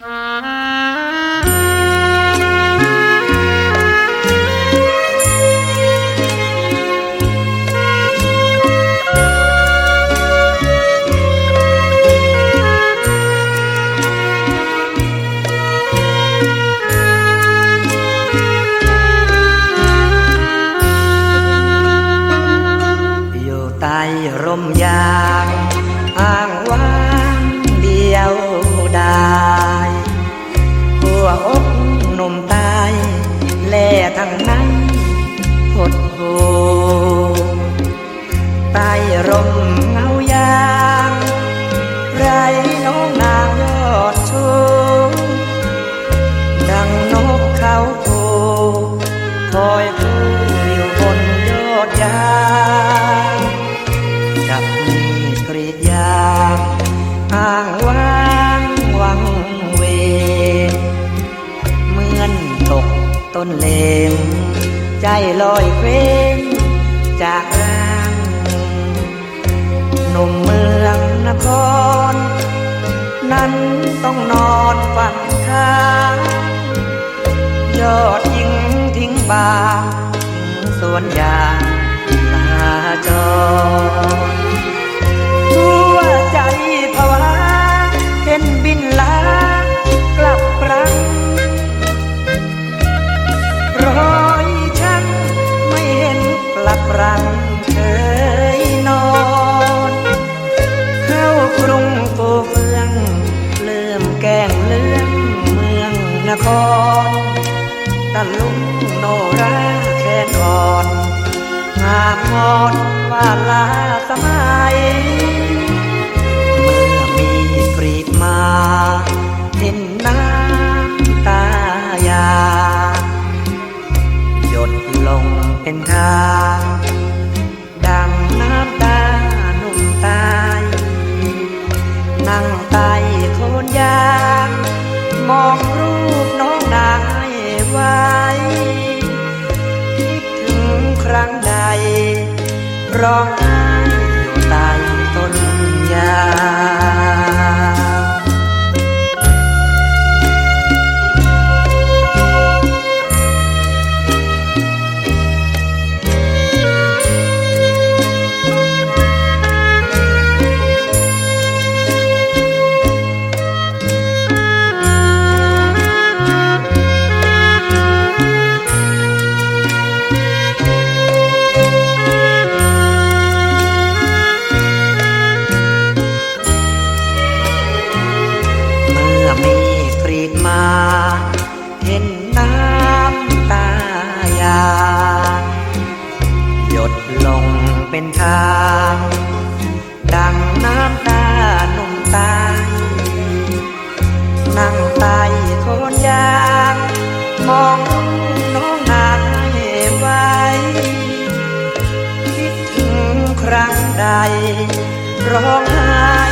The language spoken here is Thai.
อยู่ใแล่ทั้งนั้นหดหูใต้ร่ม ต้นเลงใจลอยเคว้งจากร่างหนุ่มเมืองนคร นั้นต้องนอนฝันค้างยอดยิงทิ้งบางทิ้งสวนยางลาจร นตะลุงโนราแค่นอ่อนงามงอนว่าลาสมัย เมื่อมีกรีดมา เห็นน้ำตายา หยดลงเป็นทางดังน้ำตาหนุ่มตาย นั่งใต้โคนยางมองรู้ ไว้คิดถึงครั้งใดร้องไห้อยู่ใต้ต้นยา งเมื่อมีกรีดมา เห็นน้ำตายา หยดลงเป็นทาง ดังน้ำตาหนุ่มตายนั่งต้โคนยางมองน้องนายไว้คิดถึงครั้งใดร้องไห้